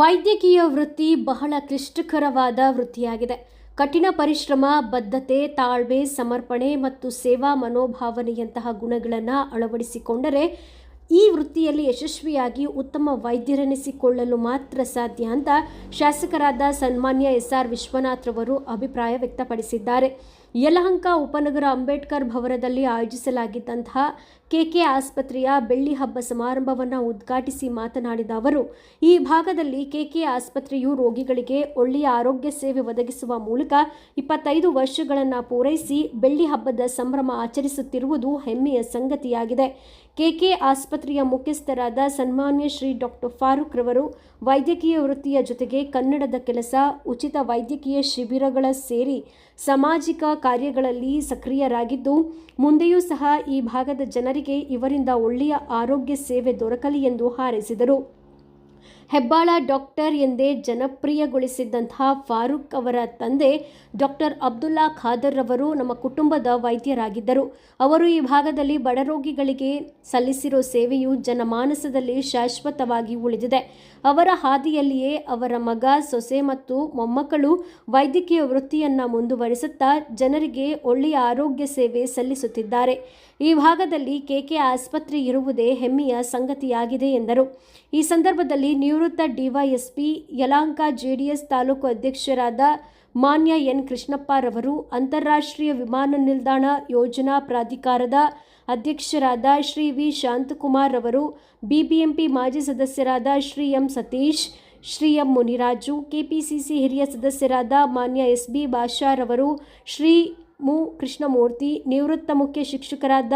ವೈದ್ಯಕೀಯ ವೃತ್ತಿ ಬಹಳ ಕ್ಲಿಷ್ಟಕರವಾದ ವೃತ್ತಿಯಾಗಿದೆ. ಕಠಿಣ ಪರಿಶ್ರಮ, ಬದ್ಧತೆ, ತಾಳ್ಮೆ, ಸಮರ್ಪಣೆ ಮತ್ತು ಸೇವಾ ಮನೋಭಾವನೆಯಂತಹ ಗುಣಗಳನ್ನು ಅಳವಡಿಸಿಕೊಂಡರೆ ಈ ವೃತ್ತಿಯಲ್ಲಿ ಯಶಸ್ವಿಯಾಗಿ ಉತ್ತಮ ವೈದ್ಯರೆನಿಸಿಕೊಳ್ಳಲು ಮಾತ್ರ ಸಾಧ್ಯ ಅಂತ ಶಾಸಕರಾದ ಸನ್ಮಾನ್ಯ ಎಸ್ ಆರ್ ವಿಶ್ವನಾಥ್ರವರು ಅಭಿಪ್ರಾಯ ವ್ಯಕ್ತಪಡಿಸಿದ್ದಾರೆ. ಯಲಹಂಕ ಉಪನಗರ ಅಂಬೇಡ್ಕರ್ ಭವನದಲ್ಲಿ ಆಯೋಜಿಸಲಾಗಿದ್ದಂತಹ ಕೆಕೆ ಆಸ್ಪತ್ರೆಯ ಬೆಳ್ಳಿ ಹಬ್ಬ ಸಮಾರಂಭವನ್ನು ಉದ್ಘಾಟಿಸಿ ಮಾತನಾಡಿದ ಅವರು, ಈ ಭಾಗದಲ್ಲಿ ಕೆಕೆ ಆಸ್ಪತ್ರೆಯು ರೋಗಿಗಳಿಗೆ ಒಳ್ಳೆಯ ಆರೋಗ್ಯ ಸೇವೆ ಒದಗಿಸುವ ಮೂಲಕ ಇಪ್ಪತ್ತೈದು ವರ್ಷಗಳನ್ನು ಪೂರೈಸಿ ಬೆಳ್ಳಿ ಹಬ್ಬದ ಸಂಭ್ರಮ ಆಚರಿಸುತ್ತಿರುವುದು ಹೆಮ್ಮೆಯ ಸಂಗತಿಯಾಗಿದೆ. ಕೆಕೆ ಆಸ್ಪತ್ರೆಯ ಮುಖ್ಯಸ್ಥರಾದ ಸನ್ಮಾನ್ಯ ಶ್ರೀ ಡಾಕ್ಟರ್ ಫಾರೂಕ್ ರವರು ವೈದ್ಯಕೀಯ ವೃತ್ತಿಯ ಜೊತೆಗೆ ಕನ್ನಡದ ಕೆಲಸ, ಉಚಿತ ವೈದ್ಯಕೀಯ ಶಿಬಿರಗಳ ಸೇರಿ ಸಾಮಾಜಿಕ ಕಾರ್ಯಗಳಲ್ಲಿ ಸಕ್ರಿಯರಾಗಿದ್ದು, ಮುಂದೆಯೂ ಸಹ ಈ ಭಾಗದ ಜನರಿಗೆ ಇವರಿಂದ ಒಳ್ಳೆಯ ಆರೋಗ್ಯ ಸೇವೆ ದೊರಕಲಿ ಎಂದು ಹಾರೈಸಿದರು. ಹೆಬ್ಬಾಳ ಡಾಕ್ಟರ್ ಎಂದೇ ಜನಪ್ರಿಯಗೊಳಿಸಿದ್ದಂತಹ ಫಾರೂಕ್ ಅವರ ತಂದೆ ಡಾಕ್ಟರ್ ಅಬ್ದುಲ್ಲಾ ಖಾದರ್ ಅವರು ನಮ್ಮ ಕುಟುಂಬದ ವೈದ್ಯರಾಗಿದ್ದರು. ಅವರು ಈ ಭಾಗದಲ್ಲಿ ಬಡರೋಗಿಗಳಿಗೆ ಸಲ್ಲಿಸಿರೋ ಸೇವೆಯು ಜನಮಾನಸದಲ್ಲಿ ಶಾಶ್ವತವಾಗಿ ಉಳಿದಿದೆ. ಅವರ ಹಾದಿಯಲ್ಲಿಯೇ ಅವರ ಮಗ, ಸೊಸೆ ಮತ್ತು ಮೊಮ್ಮಕ್ಕಳು ವೈದ್ಯಕೀಯ ವೃತ್ತಿಯನ್ನು ಮುಂದುವರಿಸುತ್ತಾ ಜನರಿಗೆ ಒಳ್ಳೆಯ ಆರೋಗ್ಯ ಸೇವೆ ಸಲ್ಲಿಸುತ್ತಿದ್ದಾರೆ. ಈ ಭಾಗದಲ್ಲಿ ಕೆಕೆ ಆಸ್ಪತ್ರೆ ಇರುವುದೇ ಹೆಮ್ಮೆಯ ಸಂಗತಿಯಾಗಿದೆ ಎಂದರು. ಈ ಸಂದರ್ಭದಲ್ಲಿ ನಿವೃತ್ತ ಡಿವೈಎಸ್ಪಿ ಯಲಾಂಕ ಜೆಡಿಎಸ್ ತಾಲೂಕು ಅಧ್ಯಕ್ಷರಾದ ಮಾನ್ಯ ಎನ್ ಕೃಷ್ಣಪ್ಪರವರು, ಅಂತಾರಾಷ್ಟ್ರೀಯ ವಿಮಾನ ನಿಲ್ದಾಣ ಯೋಜನಾ ಪ್ರಾಧಿಕಾರದ ಅಧ್ಯಕ್ಷರಾದ ಶ್ರೀ ವಿ ಶಾಂತಕುಮಾರ್ ಅವರು, ಬಿಬಿಎಂಪಿ ಮಾಜಿ ಸದಸ್ಯರಾದ Shri M Satish, Shri M Muniraju, KPCC ಹಿರಿಯ ಸದಸ್ಯರಾದ ಮಾನ್ಯ ಎಸ್ ಬಿ ಬಾಷಾರವರು ಶ್ರೀ ಮು. ಕೃಷ್ಣಮೂರ್ತಿ, ನಿವೃತ್ತ ಮುಖ್ಯ ಶಿಕ್ಷಕರಾದ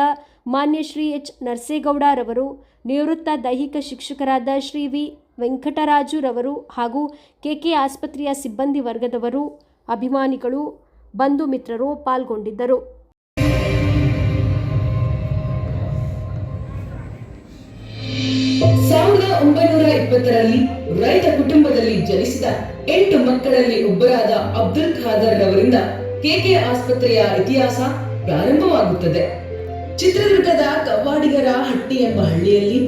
ಮಾನ್ಯ ಶ್ರೀ ಎಚ್. ನರಸೇಗೌಡರವರು, ನಿವೃತ್ತ ದೈಹಿಕ ಶಿಕ್ಷಕರಾದ ಶ್ರೀ ವಿ. ವೆಂಕಟರಾಜುರವರು ಹಾಗೂ ಕೆಕೆ ಆಸ್ಪತ್ರೆಯ ಸಿಬ್ಬಂದಿ ವರ್ಗದವರು ಅಭಿಮಾನಿಗಳು, ಬಂಧು ಮಿತ್ರರು ಪಾಲ್ಗೊಂಡಿದ್ದರು. ಒಂಬೈನೂರ ರೈತ ಕುಟುಂಬದಲ್ಲಿ ಜನಿಸಿದ ಎಂಟು ಮಕ್ಕಳಲ್ಲಿ ಒಬ್ಬರಾದ ಅಬ್ದುಲ್ ಖಾದರ್ ರವರಿಂದ ಕೆಕೆ ಆಸ್ಪತ್ರೆಯ ಇತಿಹಾಸ ಪ್ರಾರಂಭವಾಗುತ್ತದೆ. ಚಿತ್ರದುರ್ಗದ ಕವ್ವಾಡಿಗರ ಹಟ್ಟಿ ಎಂಬ ಹಳ್ಳಿಯಲ್ಲಿ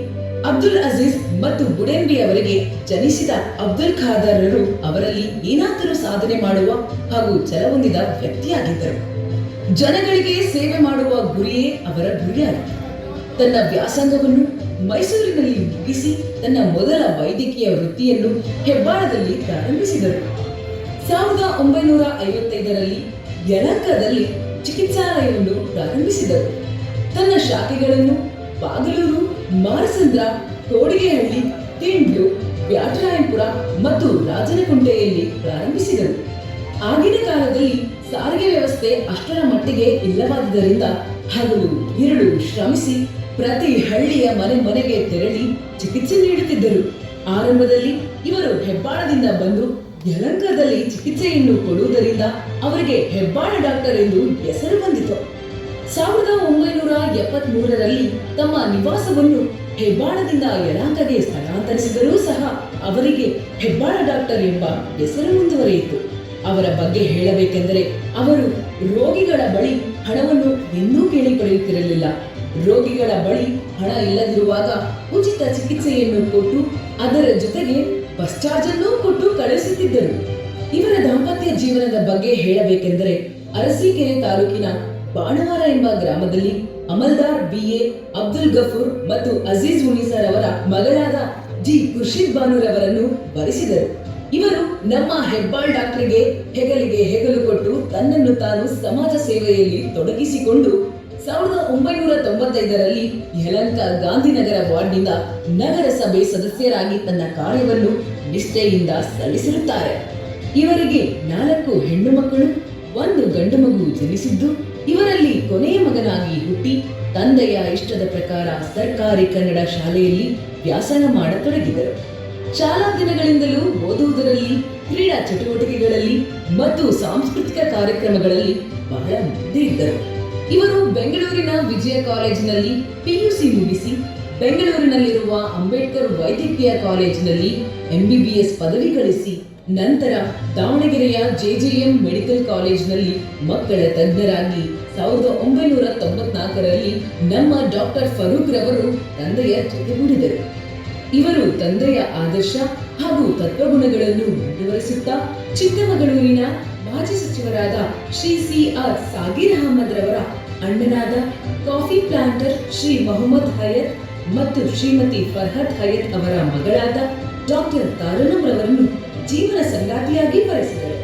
ಅಬ್ದುಲ್ ಅಜೀಜ್ ಮತ್ತು ಗುಡೆಂಬಿ ಅವರಿಗೆ ಜನಿಸಿದ ಅಬ್ದುಲ್ ಖಾದರರು ಅವರಲ್ಲಿ ಏನಾದರೂ ಸಾಧನೆ ಮಾಡುವ ಹಾಗೂ ಛಲಹೊಂದಿದ ವ್ಯಕ್ತಿಯಾಗಿದ್ದರು. ಜನಗಳಿಗೆ ಸೇವೆ ಮಾಡುವ ಗುರಿಯೇ ಅವರ ಗುರಿಯಾಗಿತ್ತು ತನ್ನ ವ್ಯಾಸಂಗವನ್ನು ಮೈಸೂರಿನಲ್ಲಿ ಮುಗಿಸಿ ತನ್ನ ಮೊದಲ ವೈದ್ಯಕೀಯ ವೃತ್ತಿಯನ್ನು ಹೆಬ್ಬಾಳದಲ್ಲಿ ಪ್ರಾರಂಭಿಸಿದರು. ಸಾವಿರದ ಒಂಬೈನೂರ ಐವತ್ತೈದರಲ್ಲಿ ಯಲಹಂಕದಲ್ಲಿ ಚಿಕಿತ್ಸಾಲಯವನ್ನು ಪ್ರಾರಂಭಿಸಿದರು. ತನ್ನ ಶಾಖೆಗಳನ್ನು ಬಾಗಲೂರು, ಮಾರಸಂದ್ರ, ತೋಡಿಗೆಹಳ್ಳಿ ತಿಂಡು ವ್ಯಾಟರಾಯನ್ಪುರ ಮತ್ತು ರಾಜನಕುಂಟೆಯಲ್ಲಿ ಪ್ರಾರಂಭಿಸಿದರು. ಆಗಿನ ಕಾಲದಲ್ಲಿ ಸಾರಿಗೆ ವ್ಯವಸ್ಥೆ ಅಷ್ಟರ ಮಟ್ಟಿಗೆ ಇಲ್ಲವಾದ್ದರಿಂದ ಹಗಲು ಇರಳು ಶ್ರಮಿಸಿ ಪ್ರತಿ ಹಳ್ಳಿಯ ಮನೆ ಮನೆಗೆ ತೆರಳಿ ಚಿಕಿತ್ಸೆ ನೀಡುತ್ತಿದ್ದರು. ಆರಂಭದಲ್ಲಿ ಇವರು ಹೆಬ್ಬಾಳದಿಂದ ಬಂದು ಯಲಂಕದಲ್ಲಿ ಚಿಕಿತ್ಸೆಯನ್ನು ಕೊಡುವುದರಿಂದ ಅವರಿಗೆ ಹೆಬ್ಬಾಳ ಡಾಕ್ಟರ್ ಎಂದು ಹೆಸರು ಬಂದಿತು. ಸಾವಿರದ ಒಂಬೈನೂರ ಎಪ್ಪತ್ತ್ ಮೂರರಲ್ಲಿ ತಮ್ಮ ನಿವಾಸವನ್ನು ಹೆಬ್ಬಾಳದಿಂದ ಯಲಾಂಕಗೆ ಸ್ಥಳಾಂತರಿಸಿದರೂ ಸಹ ಅವರಿಗೆ ಹೆಬ್ಬಾಳ ಡಾಕ್ಟರ್ ಎಂಬ ಹೆಸರು ಮುಂದುವರಿಯಿತು. ಅವರ ಬಗ್ಗೆ ಹೇಳಬೇಕೆಂದರೆ ಅವರು ರೋಗಿಗಳ ಬಳಿ ಹಣವನ್ನು ಎಂದೂ ಕೇಳಿ ಪಡೆಯುತ್ತಿರಲಿಲ್ಲ ರೋಗಿಗಳ ಬಳಿ ಹಣ ಇಲ್ಲದಿರುವಾಗ ಉಚಿತ ಚಿಕಿತ್ಸೆಯನ್ನು ಕೊಟ್ಟು ಅದರ ಜೊತೆಗೆ ಬಸ್ ಚಾರ್ಜ್ ಅನ್ನು ಕೊಟ್ಟು ಕಳುಹಿಸುತ್ತಿದ್ದರು. ಇವರ ದಾಂಪತ್ಯ ಜೀವನದ ಬಗ್ಗೆ ಹೇಳಬೇಕೆಂದರೆ ಅರಸೀಕೆರೆ ತಾಲೂಕಿನ ಬಾಣವಾರ ಎಂಬ ಗ್ರಾಮದಲ್ಲಿ ಅಮಲ್ದಾರ್ ಬಿಎ ಅಬ್ದುಲ್ ಗಫೂರ್ ಮತ್ತು ಅಜೀಜ್ ಮುನಿಸರ್ ಅವರ ಮಗಳಾದ ಜಿ. ಖುರ್ಷಿದ್ ಬಾನುರವರನ್ನು ಬರೆಸಿದರು ಇವರು ನಮ್ಮ ಹೆಬ್ಬಾಳ್ ಡಾಕ್ಟರ್ಗೆ ಹೆಗಲಿಗೆ ಹೆಗಲು ಕೊಟ್ಟು ತನ್ನನ್ನು ತಾನು ಸಮಾಜ ಸೇವೆಯಲ್ಲಿ ತೊಡಗಿಸಿಕೊಂಡು ಸಾವಿರದ ಒಂಬೈನೂರ ತೊಂಬತ್ತೈದರಲ್ಲಿ ಯಲಂಕ ಗಾಂಧಿನಗರ ವಾರ್ಡ್ನಿಂದ ನಗರಸಭೆ ಸದಸ್ಯರಾಗಿ ತನ್ನ ಕಾರ್ಯವನ್ನು ನಿಷ್ಠೆಯಿಂದ ಸಲ್ಲಿಸಿರುತ್ತಾರೆ. ಇವರಿಗೆ ನಾಲ್ಕು ಹೆಣ್ಣು ಮಕ್ಕಳು, ಒಂದು ಗಂಡು ಮಗು ಜನಿಸಿದ್ದು. ಇವರಲ್ಲಿ ಕೊನೆಯ ಮಗನಾಗಿ ಹುಟ್ಟಿ ತಂದೆಯ ಇಷ್ಟದ ಪ್ರಕಾರ ಸರ್ಕಾರಿ ಕನ್ನಡ ಶಾಲೆಯಲ್ಲಿ ವ್ಯಾಸಂಗ ಮಾಡತೊಡಗಿದರು. ಶಾಲಾ ದಿನಗಳಿಂದಲೂ ಓದುವುದರಲ್ಲಿ, ಕ್ರೀಡಾ ಚಟುವಟಿಕೆಗಳಲ್ಲಿ ಮತ್ತು ಸಾಂಸ್ಕೃತಿಕ ಕಾರ್ಯಕ್ರಮಗಳಲ್ಲಿ ಬಹಳ ಮುಂದೆ ಇದ್ದರು. ಇವರು ಬೆಂಗಳೂರಿನ ವಿಜಯ ಕಾಲೇಜಿನಲ್ಲಿ ಪಿಯುಸಿ ಮುಗಿಸಿ ಬೆಂಗಳೂರಿನಲ್ಲಿರುವ ಅಂಬೇಡ್ಕರ್ ವೈದ್ಯಕೀಯ ಕಾಲೇಜಿನಲ್ಲಿ ಎಂಬಿಬಿಎಸ್ ಪದವಿ ಗಳಿಸಿ ನಂತರ ದಾವಣಗೆರೆಯ ಜೆಜೆಎಂ ಮೆಡಿಕಲ್ ಕಾಲೇಜಿನಲ್ಲಿ ಮಕ್ಕಳ ತಜ್ಞರಾಗಿ ಸಾವಿರದ ಒಂಬೈನೂರ ತೊಂಬತ್ನಾಲ್ಕರಲ್ಲಿ ನಮ್ಮ ಡಾಕ್ಟರ್ ಫರೂಕ್ ರವರು ತಂದೆಯ ಜೊತೆಗೂಡಿದರು. ಇವರು ತಂದೆಯ ಆದರ್ಶ ಹಾಗೂ ತತ್ವಗುಣಗಳನ್ನು ಮುಂದುವರಿಸುತ್ತಾ ಚಿಕ್ಕಮಗಳೂರಿನ ಮಾಜಿ ಸಚಿವರಾದ ಶ್ರೀ ಸಿ ಆರ್ ಸಾಗೀರ್ ಅಹಮದ್ ರವರ ಅಣ್ಣನಾದ ಕಾಫಿ ಪ್ಲಾಂಟರ್ ಶ್ರೀ ಮೊಹಮ್ಮದ್ ಹಯತ್ ಮತ್ತು ಶ್ರೀಮತಿ ಫರ್ಹತ್ ಹಯತ್ ಅವರ ಮಗಳಾದ ಡಾಕ್ಟರ್ ತಾರನಂ ರವರನ್ನು ಜೀವನ ಸಂಗಾತಿಯಾಗಿ ಬರೆಸಿದರು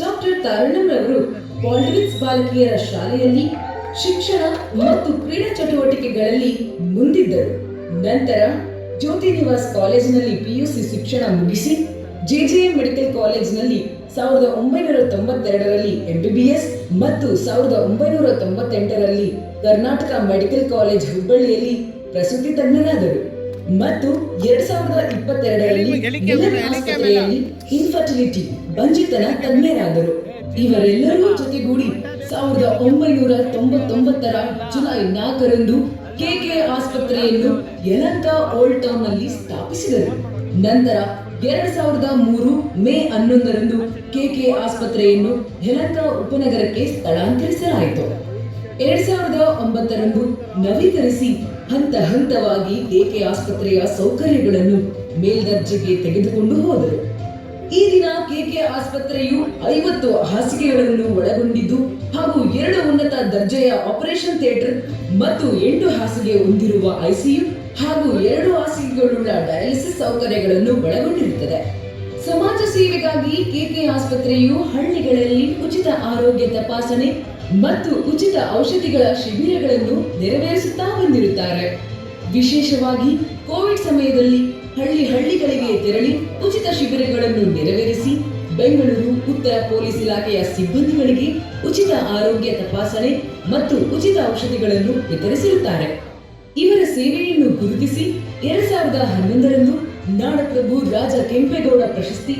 ಡಾಕ್ಟರ್ ತರಣಂ ರವರು ಬಾಲ್ಡ್ವಿಕ್ಸ್ ಬಾಲಕಿಯರ ಶಾಲೆಯಲ್ಲಿ ಶಿಕ್ಷಣ ಮತ್ತು ಕ್ರೀಡಾ ಚಟುವಟಿಕೆಗಳಲ್ಲಿ ಮುಂದಿದ್ದರು. ನಂತರ ಜ್ಯೋತಿ ನಿವಾಸ್ ಕಾಲೇಜಿನಲ್ಲಿ ಪಿಯುಸಿ ಶಿಕ್ಷಣ ಮುಗಿಸಿ ಜೆಜೆಎಂ ಮೆಡಿಕಲ್ ಕಾಲೇಜಿನಲ್ಲಿ ಸಾವಿರದ ಒಂಬೈನೂರ ತೊಂಬತ್ತೆರಡರಲ್ಲಿ ಎಂಬಿಬಿಎಸ್ ಮತ್ತು ಸಾವಿರದ ಒಂಬೈನೂರ ತೊಂಬತ್ತೆಂಟರಲ್ಲಿ ಕರ್ನಾಟಕ ಮೆಡಿಕಲ್ ಕಾಲೇಜ್ ಹುಬ್ಬಳ್ಳಿಯಲ್ಲಿ ಪ್ರಸೂತಿ ತಜ್ಞರಾದರು. ಮತ್ತು ಎರಡ್ ಸಾವಿರದ ಇಪ್ಪತ್ತೆರಡರಲ್ಲಿ ಇನ್ಫರ್ಟಿಲಿಟಿ ಬಂಜಿತನ ತಜ್ಞರಾದರು ಇವರೆಲ್ಲರೂ ಜೊತೆಗೂಡಿ ಸಾವಿರದ ಒಂಬೈನೂರ ತೊಂಬತ್ತೊಂಬತ್ತರ ಜುಲೈ ನಾಲ್ಕರಂದು ಕೆಕೆ ಆಸ್ಪತ್ರೆಯನ್ನು ಯಲಂಕ ಓಲ್ಡ್ ಟೌನ್ನಲ್ಲಿ ಸ್ಥಾಪಿಸಿದರು. ನಂತರ ಎರಡ್ ಸಾವಿರದ ಮೂರು ಮೇ ಹನ್ನೊಂದರಂದು ಕೆಕೆ ಆಸ್ಪತ್ರೆಯನ್ನು ಯಲಂಕ ಉಪನಗರಕ್ಕೆ ಸ್ಥಳಾಂತರಿಸಲಾಯಿತು. ಎರಡ್ ಸಾವಿರದ ಒಂಬತ್ತರಂದು ನವೀಕರಿಸಿ ಹಂತ ಹಂತವಾಗಿ ಕೆಕೆ ಆಸ್ಪತ್ರೆಯ ಸೌಕರ್ಯಗಳನ್ನು ಮೇಲ್ದರ್ಜೆಗೆ ತೆಗೆದುಕೊಂಡು ಹೋದರು. ಈ ದಿನ ಕೆಕೆ ಆಸ್ಪತ್ರೆಯು ಐವತ್ತು ಹಾಸಿಗೆಗಳನ್ನು ಒಳಗೊಂಡಿದ್ದು ಹಾಗೂ ಎರಡು ಉನ್ನತ ದರ್ಜೆಯ ಆಪರೇಷನ್ ಥಿಯೇಟರ್ ಮತ್ತು ಎಂಟು ಹಾಸಿಗೆ ಹೊಂದಿರುವ ಐಸಿಯು ಹಾಗೂ ಎರಡು ಹಾಸಿಗೆಗಳುಳ್ಳ ಡಯಾಲಿಸಿಸ್ ಸೌಕರ್ಯಗಳನ್ನು ಒಳಗೊಂಡಿರುತ್ತದೆ. ಸಮಾಜ ಸೇವೆಗಾಗಿ ಕೆಕೆ ಆಸ್ಪತ್ರೆಯು ಹಳ್ಳಿಗಳಲ್ಲಿ ಉಚಿತ ಆರೋಗ್ಯ ತಪಾಸಣೆ ಮತ್ತು ಉಚಿತ ಔಷಧಿಗಳ ಶಿಬಿರಗಳನ್ನು ನೆರವೇರಿಸುತ್ತಾ ಬಂದಿರುತ್ತಾರೆ. ವಿಶೇಷವಾಗಿ ಕೋವಿಡ್ ಸಮಯದಲ್ಲಿ ಹಳ್ಳಿ ಹಳ್ಳಿಗಳಿಗೆ ತೆರಳಿ ಉಚಿತ ಶಿಬಿರಗಳನ್ನು ನೆರವೇರಿಸಿ ಬೆಂಗಳೂರು, ಉತ್ತರ ಪೊಲೀಸ್ ಇಲಾಖೆಯ ಸಿಬ್ಬಂದಿಗಳಿಗೆ ಉಚಿತ ಆರೋಗ್ಯ ತಪಾಸಣೆ ಮತ್ತು ಉಚಿತ ಔಷಧಿಗಳನ್ನು ವಿತರಿಸಿರುತ್ತಾರೆ. ಇವರ ಸೇವೆಯನ್ನು ಗುರುತಿಸಿ ಎರಡ್ ಸಾವಿರದ ಹನ್ನೊಂದರಂದು ನಾಡಪ್ರಭು ರಾಜ ಕೆಂಪೇಗೌಡ ಪ್ರಶಸ್ತಿ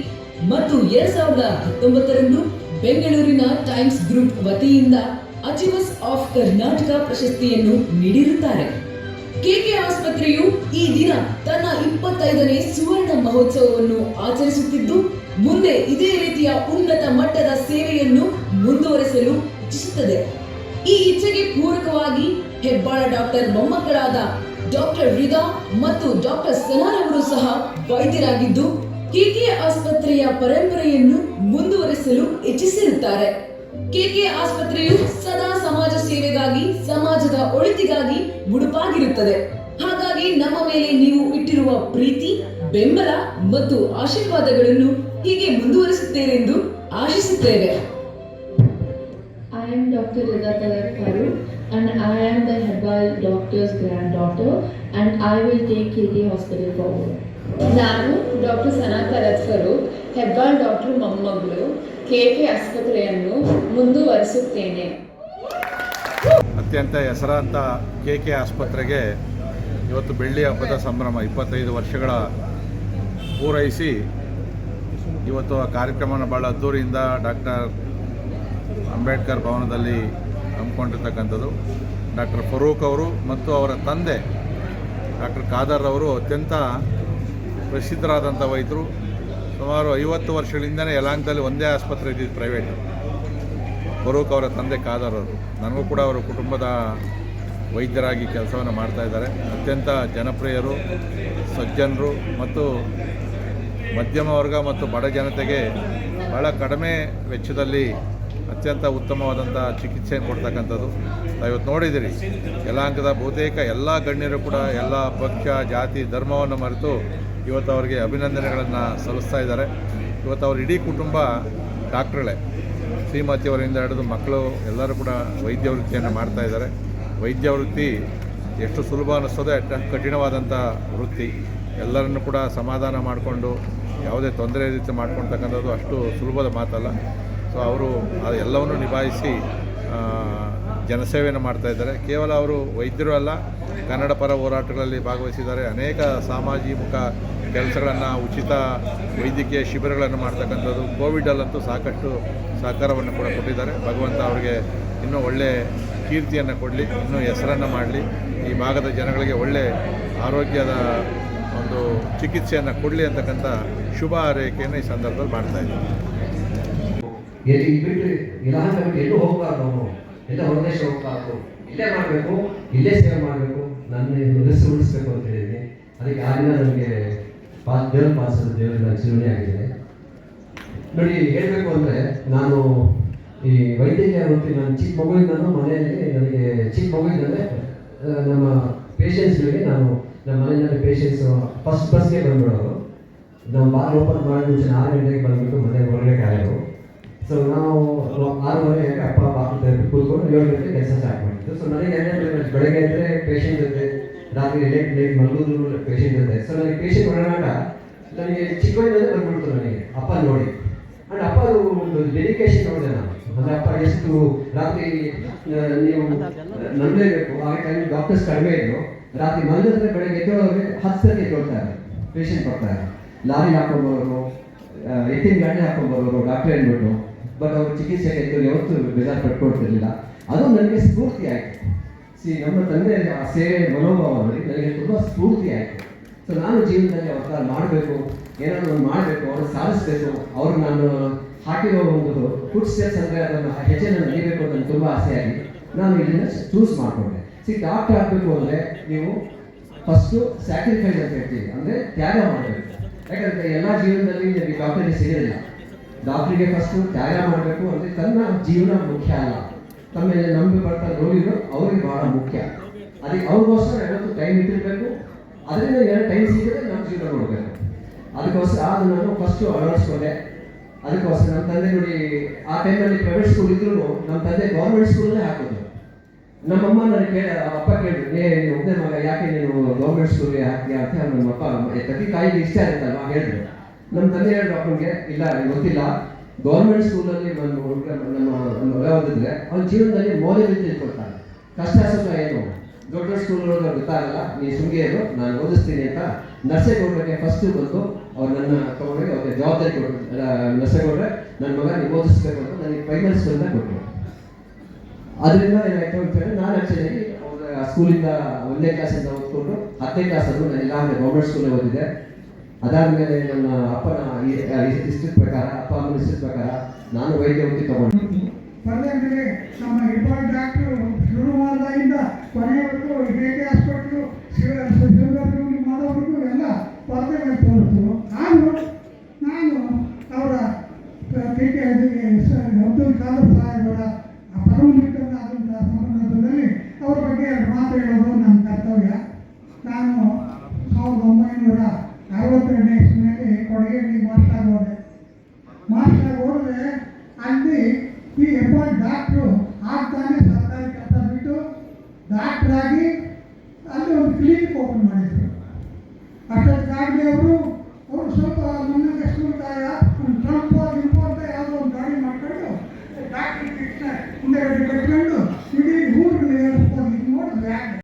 ಮತ್ತು ಎರಡ್ ಸಾವಿರದ ಹತ್ತೊಂಬತ್ತರಂದು ಬೆಂಗಳೂರಿನ ಟೈಮ್ಸ್ ಗ್ರೂಪ್ ವತಿಯಿಂದ ಅಚಿವಸ್ ಆಫ್ ಕರ್ನಾಟಕ ಪ್ರಶಸ್ತಿಯನ್ನು ನೀಡಿರುತ್ತಾರೆ. ಕೆಕೆ ಆಸ್ಪತ್ರೆಯು ಈ ದಿನ ತನ್ನ ಇಪ್ಪತ್ತೈದನೇ ಸುವರ್ಣ ಮಹೋತ್ಸವವನ್ನು ಆಚರಿಸುತ್ತಿದ್ದು, ಮುಂದೆ ಇದೇ ರೀತಿಯ ಉನ್ನತ ಮಟ್ಟದ ಸೇವೆಯನ್ನು ಮುಂದುವರೆಸಲು ಇಚ್ಛಿಸುತ್ತದೆ. ಈ ಇಚ್ಛೆಗೆ ಪೂರಕವಾಗಿ ಹೆಬ್ಬಾಳ ಡಾಕ್ಟರ್ ಮೊಮ್ಮಕ್ಕಳಾದ ಡಾಕ್ಟರ್ ರಿದಾ ಮತ್ತು ಡಾಕ್ಟರ್ ಸನಾರವರು ಸಹ ವೈದ್ಯರಾಗಿದ್ದು ಕೆಕೆ ಆಸ್ಪತ್ರೆಯ ಪರಂಪರೆಯನ್ನು ಮುಂದುವರಿಸಲು ಇಚ್ಛಿಸಿರುತ್ತಾರೆ ಕೆಕೆ ಆಸ್ಪತ್ರೆಯು ಸದಾ ಸಮಾಜ ಸೇವೆಗಾಗಿ, ಸಮಾಜದ ಒಳಿತಿಗಾಗಿ ಮುಡುಪಾಗಿರುತ್ತದೆ ಹಾಗಾಗಿ ನಮ್ಮ ಮೇಲೆ ನೀವು ಇಟ್ಟಿರುವ ಪ್ರೀತಿ, ಬೆಂಬಲ ಮತ್ತು ಆಶೀರ್ವಾದಗಳನ್ನು ಹೀಗೆ ಮುಂದುವರಿಸುತ್ತೇನೆಂದು ಆಶಿಸುತ್ತೇವೆ am Dr. Rida Tarak Farooq and I am the Herbal doctor's granddaughter, and I will take KK Hospital forward. ನಾನು ಡಾಕ್ಟರ್ ಸನಾ ರಥರು ಹೆಬ್ಬಾಳ್ ಡಾಕ್ಟರ್ ಮೊಮ್ಮಗಳು ಕೆ ಕೆ ಆಸ್ಪತ್ರೆಯನ್ನು ಮುಂದುವರಿಸುತ್ತೇನೆ. ಅತ್ಯಂತ ಹೆಸರಾಂತ ಕೆ ಕೆ ಆಸ್ಪತ್ರೆಗೆ ಇವತ್ತು ಬೆಳ್ಳಿ ಹಬ್ಬದ ಸಂಭ್ರಮ ಇಪ್ಪತ್ತೈದು ವರ್ಷಗಳ ಪೂರೈಸಿ ಇವತ್ತು ಆ ಕಾರ್ಯಕ್ರಮನ ಭಾಳ ಅದ್ದೂರಿಯಿಂದ ಡಾಕ್ಟರ್ ಅಂಬೇಡ್ಕರ್ ಭವನದಲ್ಲಿ ಹಮ್ಮಿಕೊಂಡಿರ್ತಕ್ಕಂಥದ್ದು. ಡಾಕ್ಟರ್ ಫರೂಕ್ ಅವರು ಮತ್ತು ಅವರ ತಂದೆ ಡಾಕ್ಟರ್ ಖಾದರ್ ಅವರು ಅತ್ಯಂತ ಪ್ರಸಿದ್ಧರಾದಂಥ ವೈದ್ಯರು ಸುಮಾರು ಐವತ್ತು ವರ್ಷಗಳಿಂದಲೇ ಯಲಾಂಗದಲ್ಲಿ ಒಂದೇ ಆಸ್ಪತ್ರೆ ಇದ್ದಿದ್ದು ಪ್ರೈವೇಟ್ ಫರೂಕ್ ಅವರ ತಂದೆ ಕಾದರವರು ನನಗೂ ಕೂಡ ಅವರ ಕುಟುಂಬದ ವೈದ್ಯರಾಗಿ ಕೆಲಸವನ್ನು ಮಾಡ್ತಾ ಇದ್ದಾರೆ. ಅತ್ಯಂತ ಜನಪ್ರಿಯರು, ಸಜ್ಜನರು ಮತ್ತು ಮಧ್ಯಮ ವರ್ಗ ಮತ್ತು ಬಡ ಜನತೆಗೆ ಬಹಳ ಕಡಿಮೆ ವೆಚ್ಚದಲ್ಲಿ ಅತ್ಯಂತ ಉತ್ತಮವಾದಂಥ ಚಿಕಿತ್ಸೆ ಕೊಡ್ತಕ್ಕಂಥದ್ದು. ನಾವು ಇವತ್ತು ನೋಡಿದ್ದೀರಿ ಯಲಾಂಕದ ಬಹುತೇಕ ಎಲ್ಲ ಗಣ್ಯರು ಕೂಡ ಎಲ್ಲ ಪಕ್ಷ, ಜಾತಿ, ಧರ್ಮವನ್ನು ಮರೆತು ಇವತ್ತು ಅವರಿಗೆ ಅಭಿನಂದನೆಗಳನ್ನು ಸಲ್ಲಿಸ್ತಾ ಇದ್ದಾರೆ. ಇವತ್ತು ಅವ್ರ ಇಡೀ ಕುಟುಂಬ ಡಾಕ್ಟ್ರುಗಳೇ ಶ್ರೀಮತಿಯವರಿಂದ ಹಿಡಿದು ಮಕ್ಕಳು, ಎಲ್ಲರೂ ಕೂಡ ವೈದ್ಯ ವೃತ್ತಿಯನ್ನು ಮಾಡ್ತಾ ಇದ್ದಾರೆ. ವೈದ್ಯ ವೃತ್ತಿ ಎಷ್ಟು ಸುಲಭ ಅನ್ನಿಸ್ತದೆ ಅಷ್ಟು ಕಠಿಣವಾದಂಥ ವೃತ್ತಿ. ಎಲ್ಲರನ್ನು ಕೂಡ ಸಮಾಧಾನ ಮಾಡಿಕೊಂಡು, ಯಾವುದೇ ತೊಂದರೆ ರೀತಿ ಮಾಡ್ಕೊಳ್ತಕ್ಕಂಥದ್ದು ಅಷ್ಟು ಸುಲಭದ ಮಾತಲ್ಲ. ಸೊ ಅವರು ಅದೆಲ್ಲವನ್ನು ನಿಭಾಯಿಸಿ ಜನಸೇವೆಯನ್ನು ಮಾಡ್ತಾ ಇದ್ದಾರೆ. ಕೇವಲ ಅವರು ವೈದ್ಯರು ಅಲ್ಲ, ಕನ್ನಡ ಪರ ಹೋರಾಟಗಳಲ್ಲಿ ಭಾಗವಹಿಸಿದ್ದಾರೆ. ಅನೇಕ ಸಾಮಾಜಿಕ ಕೆಲಸಗಳನ್ನು, ಉಚಿತ ವೈದ್ಯಕೀಯ ಶಿಬಿರಗಳನ್ನು ಮಾಡ್ತಕ್ಕಂಥದ್ದು ಕೋವಿಡಲ್ಲಂತೂ ಸಾಕಷ್ಟು ಸಹಕಾರವನ್ನು ಕೂಡ ಕೊಟ್ಟಿದ್ದಾರೆ. ಭಗವಂತ ಅವರಿಗೆ ಇನ್ನೂ ಒಳ್ಳೆಯ ಕೀರ್ತಿಯನ್ನು ಕೊಡಲಿ, ಇನ್ನೂ ಹೆಸರನ್ನು ಮಾಡಲಿ. ಈ ಭಾಗದ ಜನಗಳಿಗೆ ಒಳ್ಳೆ ಆರೋಗ್ಯದ ಒಂದು ಚಿಕಿತ್ಸೆಯನ್ನು ಕೊಡಲಿ ಅಂತಕ್ಕಂಥ ಶುಭ ಆರೈಕೆಯನ್ನು ಈ ಸಂದರ್ಭದಲ್ಲಿ ಮಾಡ್ತಾ ಇದ್ದೀನಿ. ಎಲ್ಲಿ ಹೊರದೇಶ ಹೋಗ್ಬಾರ್ದು ಇಲ್ಲೇ ಮಾಡಬೇಕು, ಇಲ್ಲೇ ಸೇವೆ ಮಾಡಬೇಕು, ನನ್ನ ಮನಸ್ಸು ಉಳಿಸ್ಬೇಕು ಅಂತ ಹೇಳಿದ್ದೀನಿ ಅದಕ್ಕೆ ಆ ದಿನ ನನಗೆ ಪಾ, ದೇವ್ರ ಪಾಸದ ದೇವರ ಚಿರುಣಿ ಆಗಿದೆ. ನೋಡಿ, ಹೇಳಬೇಕು ಅಂದರೆ ನಾನು ಈ ವೈದ್ಯಕೀಯ ವೃತ್ತಿ, ನಾನು ಚಿಕ್ಕ ಮಗುವಿಂದನೂ ಮನೆಯಲ್ಲಿ ನನಗೆ, ಚಿಕ್ಕ ಮಗುವಿಂದಲೇ ನಮ್ಮ ಪೇಷೆಂಟ್ಸ್ಗಳಿಗೆ ನಾನು ನಮ್ಮ ಮನೆಯಲ್ಲಿ ಪೇಷೆಂಟ್ಸ್ ಫಸ್ಟ್ ಬಸ್ಗೆ ಬಂದ್ಬಿಡೋರು. ನಮ್ಮ ಬಾರ್ ಓಪನ್ ಮಾಡೋ ಮುಂಚೆ ಆರು ಗಂಟೆಗೆ ಬಂದ್ಬಿಟ್ಟು ಮನೆಗೆ ಹೊರಗೆ ಕಾಯೋರು ಸೊ ನಾವು ಆರೂವರೆ ಅಪ್ಪ ಅಪ್ಪ ಕೂತ್ಕೊಂಡು ಏಳು ಗಂಟೆ ಕೆಲಸ ಸ್ಟಾರ್ಟ್ ಮಾಡಿದ್ದು ಸೊ ನನಗೆ ಏನೇನು ಬೆಳಗ್ಗೆ ಅಂದರೆ ಪೇಷಂಟ್ ಜೊತೆ, ರಾತ್ರಿ ಲೇಟ್ ಲೇಟ್ ಮಲಗೋದು ಪೇಷಂಟ್ ಜೊತೆ. ಸೊ ನನಗೆ ಪೇಷಂಟ್ ಒಡನಾಟ ನನಗೆ ಚಿಕ್ಕವನಿಂದಲೇ ಬಂದ್ಬಿಡ್ತು ನನಗೆ. ಅಪ್ಪ ನೋಡಿ. ಆ್ಯಂಡ್ ಅಪ್ಪ ಒಂದು ಡೆಡಿಕೇಶನ್ ನೋಡಿದೆ ನಾನು. ಅಂದರೆ ಅಪ್ಪ, ಎಷ್ಟು ರಾತ್ರಿ ನೀವು ನಂಬಲೇಬೇಕು ಆ ಟೈಮ್ ಡಾಕ್ಟರ್ಸ್ ಕಡಿಮೆ ಇದ್ರು. ರಾತ್ರಿ ಮಲಗಿದ್ರೆ ಬೆಳಗ್ಗೆ ಎದ್ದೊಳಗೆ ಹತ್ತು ಸತಿ ಎದ್ದೊಳ್ತಾರೆ ಪೇಷಂಟ್ ಬರ್ತಾರೆ. ಲಾರಿ ಹಾಕೊಂಡು ಬರೋರು ಎತ್ತಿನ ಗಾಡಿ ಹಾಕೊಂಡ್ಬರೋರು ಡಾಕ್ಟರ್ ಅಂದ್ಬಿಟ್ಟು ಬಟ್ ಅವ್ರ ಚಿಕಿತ್ಸೆ ಎದ್ದು ಯಾವತ್ತೂ ಬೇಜಾರು ಪಟ್ಕೊಡ್ತಿರ್ಲಿಲ್ಲ ಅದು ನನಗೆ ಸ್ಫೂರ್ತಿ ಆಯಿತು. ಸಿ ನಮ್ಮ ತಂದೆ ಆ ಸೇವೆ ಮನೋಭಾವ ನೋಡಿ ನನಗೆ ತುಂಬ ಸ್ಫೂರ್ತಿ ಆಯಿತು. ಸೊ ನಾನು ಜೀವನದಲ್ಲಿ ಅವ್ರ ಮಾಡಬೇಕು, ಏನಾದರೂ ಮಾಡಬೇಕು, ಅವ್ರನ್ನ ಸಾಧಿಸ್ಬೇಕು ಅವ್ರು ನಾನು ಹಾಕಿರೋ ಒಂದು ಫುಡ್ ಸ್ಟೆಪ್ಸ್ ಅಂದರೆ ಅದನ್ನು ಹೆಜ್ಜೆ ನಾನು ನಡಿಬೇಕು ಅಂತ ತುಂಬ ಆಸೆಯಾಗಿ ನಾನು ಇದನ್ನು ಚೂಸ್ ಮಾಡಿಕೊಂಡೆ. ಸಿ ಡಾಕ್ಟರ್ ಆಗಬೇಕು ಅಂದರೆ ನೀವು ಫಸ್ಟು ಸ್ಯಾಕ್ರಿಫೈಸ್ ಅಂತ ಹೇಳ್ತೀವಿ. ಅಂದರೆ ತ್ಯಾಗ ಮಾಡಬೇಕು. ಯಾಕಂದರೆ ಎಲ್ಲ ಜೀವನದಲ್ಲಿ ನಿಮಗೆ ಡಾಕ್ಟರಿಗೆ ಸಿಗೋದಿಲ್ಲ ಡಾಕ್ಟ್ರಿಗೆ ಫಸ್ಟು ತ್ಯಾಗ ಮಾಡಬೇಕು ಅಂದರೆ ತನ್ನ ಜೀವನ ಮುಖ್ಯ ಅಲ್ಲ. ತಮ್ಮ ಮೇಲೆ ನಂಬಿ ಬರ್ತಾ ರೋಗಿಗಳು ಅವ್ರಿಗೆ ಬಹಳ ಮುಖ್ಯ. ಅದಕ್ಕೆ ಅವ್ರಿಗೋಸ್ಕರ ಯಾವತ್ತು ಟೈಮ್ ಇಟ್ಟಿರಬೇಕು. ಅದರಿಂದ ಏನೋ ಟೈಮ್ ಸಿಗಿದ್ರೆ ನಮ್ಮ ಜೀವನ ನೋಡಬೇಕು. ಅದಕ್ಕೋಸ್ಕರ ಅದು ನಾನು ಫಸ್ಟು ಅಳವಡಿಸ್ಕೊಂಡೆ. ಅದಕ್ಕೋಸ್ಕರ ನಮ್ಮ ತಂದೆ ನೋಡಿ, ಆ ಟೈಮಲ್ಲಿ ಪ್ರೈವೇಟ್ ಸ್ಕೂಲ್ ಇದ್ರು ನಮ್ಮ ತಂದೆ ಗೌರ್ಮೆಂಟ್ ಸ್ಕೂಲಲ್ಲೇ ಹಾಕೋದು ನಮ್ಮಮ್ಮ ನನಗೆ ಕೇಳ ಅಪ್ಪ ಕೇಳಿದ್ರು, ಏ, ನೀನು ಒಬ್ಬನೇ ಮಗ, ಯಾಕೆ ನೀನು ಗೌರ್ಮೆಂಟ್ ಸ್ಕೂಲ್ಗೆ ಹಾಕ್ತೀಯ? ಅಂತ ನಮ್ಮ ಅಪ್ಪ ಪ್ರತಿ ತಾಯಿಗೆ ಇಷ್ಟ ಇರುತ್ತಲ್ವಾ ಹೇಳಿದ್ರು. ನಮ್ಮ ತಂದೆ ಹೇಳಿದ್ರು ಅಪ್ಪನಿಗೆ ಇಲ್ಲ ಗೊತ್ತಿಲ್ಲ. ಗೌರ್ಮೆಂಟ್ ಸ್ಕೂಲಲ್ಲಿ ಒಂದು ಹುಡುಗ ನಮ್ಮ ಮಗ ಓದಿದ್ರೆ ಅವ್ನ ಜೀವನದಲ್ಲಿ ಮೌಲ್ಯಗಳು ತಿಳ್ಕೊಳ್ತಾನೆ. ಕಷ್ಟ ಸುಖ ಏನು? ದೊಡ್ಡ ಸ್ಕೂಲ್ ಗೊತ್ತಾಗಲ್ಲ. ನೀ ಸುಮ್ಗೆ ಏನು ನಾನು ಓದಿಸ್ತೀನಿ ಅಂತ ನರ್ಸೇಗೌಡರಿಗೆ ಫಸ್ಟ್ ಬಂದು ಅವ್ರು ನನ್ನ ತಗೊಂಡ್ರಿಗೆ ಅವ್ರಿಗೆ ಜವಾಬ್ದಾರಿ ಕೊಟ್ಟರು ನರ್ಸೇಗೌಡ್ರೆ ನನ್ನ ಮಗ ನೀವು ಓದಿಸ್ಬೇಕು ಅಂತ ನನಗೆ ಪ್ರೈಮರಿ ಸ್ಕೂಲ್ನ ಕೊಟ್ಟರು ಅದರಿಂದ ಏನಾಯ್ತು ಅಂತ ಹೇಳಿ ನಾನು ಆಕ್ಚುಲಿ ಸ್ಕೂಲಿಂದ ಒಂದನೇ ಕ್ಲಾಸಿಂದ ಓದ್ಕೊಂಡು ಹತ್ತನೇ ಕ್ಲಾಸ್ ಅದು ನಾನು ಇಲ್ಲಾಂದ್ರೆ ಗೌರ್ಮೆಂಟ್ ಸ್ಕೂಲಲ್ಲಿ ಓದಿದೆ ಅದಾದಮೇಲೆ ನನ್ನ ಅಪ್ಪನ ಇಷ್ಟದ ಪ್ರಕಾರ, ಅಪ್ಪ ಅಮ್ಮನ ಇಷ್ಟದ ಪ್ರಕಾರ ನಾನು ವೈದ್ಯ ವೃತ್ತಿ ತಗೊಂಡು. ನಮ್ಮ ಶುರು ಮಾಡಿದಾಗಿಂದ ಕೊನೆಯವರೆಗೂ ಹೇಗೆ ಹಾಸ್ಪಿಟ್ಲು ಶಿವಗಂಗೂಲಿ ಮಾಡೋವರೆಗೂ ಎಲ್ಲ ಪರದೆ ಮೇಲೆ ತೋರಿಸ್ತು ನಾನು ನಾನು ಅವರ ಟೀಕೆ ಅಬ್ದುಲ್ ಖಾದರ್ ಸಾಹೇಬರ ಪರಮನಿಕರನಾದಂಥ ಸಂಬಂಧದಲ್ಲಿ ಅವ್ರ ಬಗ್ಗೆ ಎರಡು ಮಾತು ಹೇಳೋದು ನನ್ನ ಕರ್ತವ್ಯ ನಾನು ಸಾವಿರದ ಒಂಬೈನೂರ ಅರವತ್ತೆರಡನೇ ಇಸ್ವಿನಲ್ಲಿ ಕೊಡಗೇರಿ ಮಾಸ್ಟರ್ ಹೋದೆ ಮಾಸ್ಟರ್ ಹೋದ್ರೆ ಅಲ್ಲಿ ಈ ಹೆಬ್ಬಾಳ್ ಡಾಕ್ಟ್ರು ಆಗ್ತಾನೆ ಸರ್ಕಾರಿ ಕೆಲಸ ಬಿಟ್ಟು ಡಾಕ್ಟ್ರ್